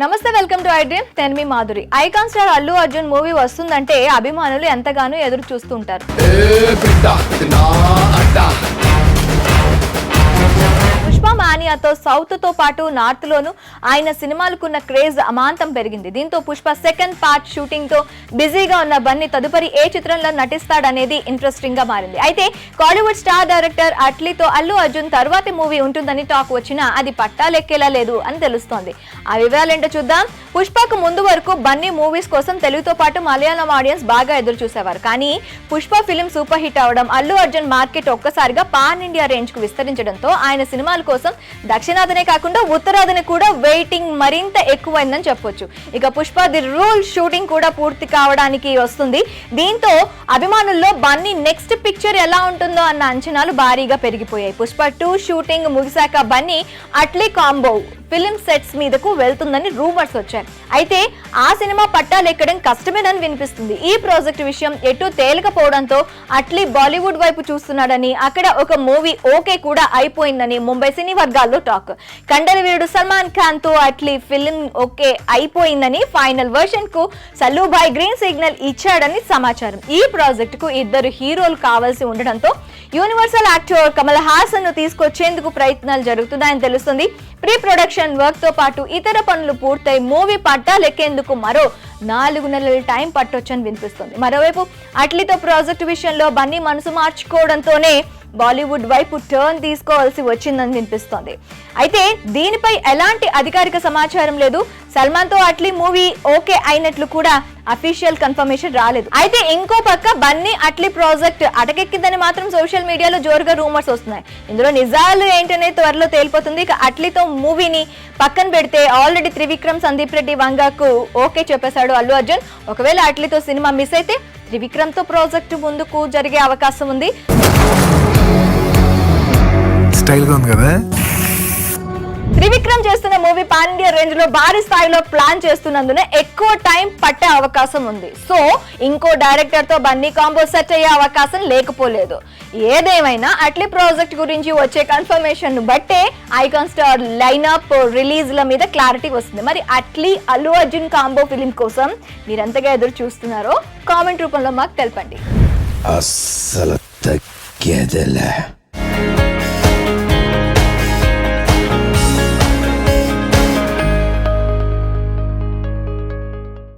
నమస్తే welcome to I dream. నేను మీ Madhuri. Icon star Allu Arjun movie వస్తుందంటే అభిమానులు ఎంతగానో ఎదురు చూస్తుంటారు. పుష్ప సౌత్తో సౌత్తో పాటు నార్త్ లోను ఆయన సినిమాలకున్న క్రేజ్ అమాంతం పెరిగింది. దీంతో పుష్ప సెకండ్ పార్ట్ షూటింగ్తో బిజీగా ఉన్న బన్నీ తదుపరి ఏ చిత్రంలో నటిస్తాడనేది ఇంట్రెస్టింగ్గా మారింది. అయితే కాలీవుడ్ స్టార్ డైరెక్టర్ అట్లీతో అల్లు అర్జున్ తర్వాతి మూవీ ఉంటుందని టాక్ వచ్చినా అది పట్టాలెక్కేలా లేదు అని తెలుస్తోంది. ఆ వివరాలేంటో చూద్దాం. పుష్పకు ముందు వరకు బన్నీ మూవీస్ కోసం తెలుగుతో పాటు మలయాళం ఆడియన్స్ బాగా ఎదురు చూసేవారు కానీ పుష్ప ఫిలిం సూపర్ హిట్ అవడం అల్లు అర్జున్ మార్కెట్ ఒక్కసారిగా పాన్ ఇండియా రేంజ్కు విస్తరించడంతో ఆయన సినిమాల కోసం దక్షిణాదినే కాకుండా ఉత్తరాదిని కూడా వెయిటింగ్ మరింత ఎక్కువైందని చెప్పొచ్చు. ఇక పుష్ప ది రూల్ షూటింగ్ కూడా పూర్తి కావడానికి వస్తుంది. దీంతో అభిమానుల్లో బన్నీ నెక్స్ట్ పిక్చర్ ఎలా ఉంటుందో అన్న అంచనాలు భారీగా పెరిగిపోయాయి. Pushpa two shooting ముగిశాక Bunny Atlee combo film sets మీదకు వెళ్తుందని రూమర్స్ వచ్చాయి అయితే ఆ సినిమా పట్టాలెక్కడం కష్టమేనని వినిపిస్తుంది. ఈ ప్రాజెక్ట్ విషయం ఎటు తేలికపోవడంతో అట్లీ బాలీవుడ్ వైపు చూస్తున్నాడని అక్కడ ఒక మూవీ ఓకే కూడా అయిపోయిందని ముంబై సినీ వర్గాల్లో టాక్. కండల వీరుడు సల్మాన్ ఖాన్తో అట్లీ ఫిలిం ఓకే అయిపోయిందని ఫైనల్ వర్షన్కు సల్లుభాయ్ గ్రీన్ సిగ్నల్ ఇచ్చాడని సమాచారం. ఈ ప్రాజెక్ట్కు ఇద్దరు హీరోలు కావాల్సి ఉండడంతో యూనివర్సల్ యాక్టర్ కమల్ హాసన్ను తీసుకొచ్చేందుకు ప్రయత్నాలు జరుగుతున్నాయని తెలుస్తుంది. ప్రీ ప్రొడక్షన్ వర్క్తో పాటు ఇతర పనులు పూర్తయి మూవీ పట్టాలెక్కేందుకు మరో నాలుగు నెలల టైం పట్టొచ్చని వినిపిస్తుంది. మరోవైపు అట్లీతో ప్రాజెక్టు విషయంలో బన్నీ మనసు మార్చుకోవడంతోనే బాలీవుడ్ వైపు టర్న్ తీసుకోవాల్సి వచ్చిందని వినిపిస్తోంది. అయితే దీనిపై ఎలాంటి అధికారిక సమాచారం లేదు. సల్మాన్తో అట్లీ మూవీ ఓకే అయినట్లు కూడా అఫీషియల్ కన్ఫర్మేషన్ రాలేదు. అయితే ఇంకో పక్క బన్నీ అట్లీ ప్రాజెక్ట్ అటకెక్కిందని మాత్రం సోషల్ మీడియాలో జోరుగా రూమర్స్ వస్తున్నాయి. ఇందులో నిజాలు ఏంటనేది త్వరలో తేలిపోతుంది. ఇక అట్లీతో మూవీని పక్కన పెడితే ఆల్రెడీ త్రివిక్రమ్ సందీప్ రెడ్డి వంగాకు ఓకే చెప్పేశాడు అల్లు అర్జున్. ఒకవేళ అట్లీతో సినిమా మిస్ అయితే త్రివిక్రమ్తో ప్రాజెక్టు ముందుకు జరిగే అవకాశం ఉంది. స్టైల్గా ఉంది కదా? త్రివిక్రమ్ చేస్తున్న మూవీ పాన్ ఇండియా రేంజ్లో భారీ స్థాయిలో ప్లాన్ చేస్తున్నందున ఎక్కువ టైం పట్టే అవకాశం ఉంది. సో ఇంకో డైరెక్టర్తో బన్నీ కాంబో సెట్ అయ్యే అవకాశం లేకపోలేదు. ఏదేమైనా అట్లీ ప్రాజెక్ట్ గురించి వచ్చే కన్ఫర్మేషన్ బట్టే ఐకాన్ స్టార్ లైనప్ రిలీజ్ ల మీద క్లారిటీ వస్తుంది. మరి అట్లీ అల్లు అర్జున్ కాంబో ఫిలిం కోసం మీరెంతగా ఎదురు చూస్తున్నారో కామెంట్ రూపంలో మాకు తెలపండి. అస్సలు తగ్గేదేలే.